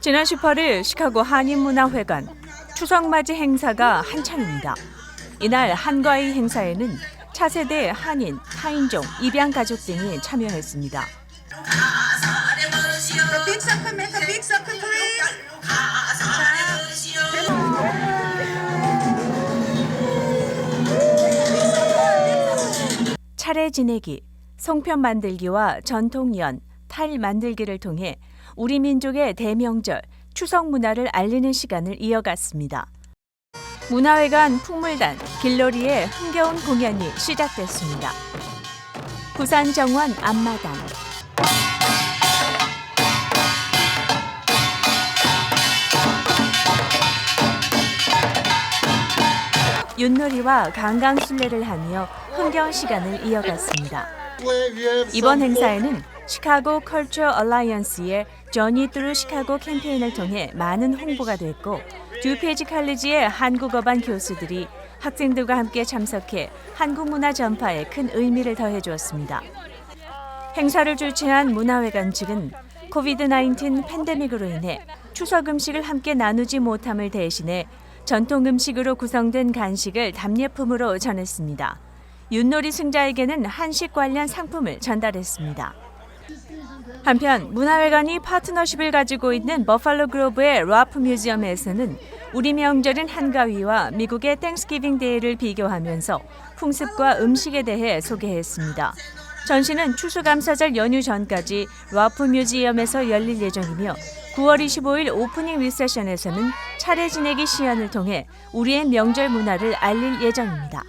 지난 18일 시카고 한인문화회관 추석 맞이 행사가 한창입니다. 이날 한과의 행사에는 차세대 한인, 타인종, 입양 가족 등이 참여했습니다. 차례 지내기, 송편 만들기와 전통연, 탈 만들기를 통해 우리 민족의 대명절 추석 문화를 알리는 시간을 이어갔습니다. 문화회관 풍물단 길놀이의 흥겨운 공연이 시작됐습니다. 부산 정원 앞마당 윷놀이와 강강술래를 하며 흥겨운 시간을 이어갔습니다. 이번 행사에는 시카고 컬처 얼라이언스의 저니 뚜루 시카고 캠페인을 통해 많은 홍보가 됐고 듀페이지 칼리지의 한국어반 교수들이 학생들과 함께 참석해 한국 문화 전파에 큰 의미를 더해 주었습니다. 행사를 주최한 문화회관 측은 코비드-19 팬데믹으로 인해 추석 음식을 함께 나누지 못함을 대신해 전통 음식으로 구성된 간식을 답례품으로 전했습니다. 윷놀이 승자에게는 한식 관련 상품을 전달했습니다. 한편 문화회관이 파트너십을 가지고 있는 버팔로 그로브의 라프 뮤지엄에서는 우리 명절인 한가위와 미국의 땡스기빙 데이를 비교하면서 풍습과 음식에 대해 소개했습니다. 전시는 추수감사절 연휴 전까지 라프 뮤지엄에서 열릴 예정이며 9월 25일 오프닝 리세션에서는 차례 지내기 시연을 통해 우리의 명절 문화를 알릴 예정입니다.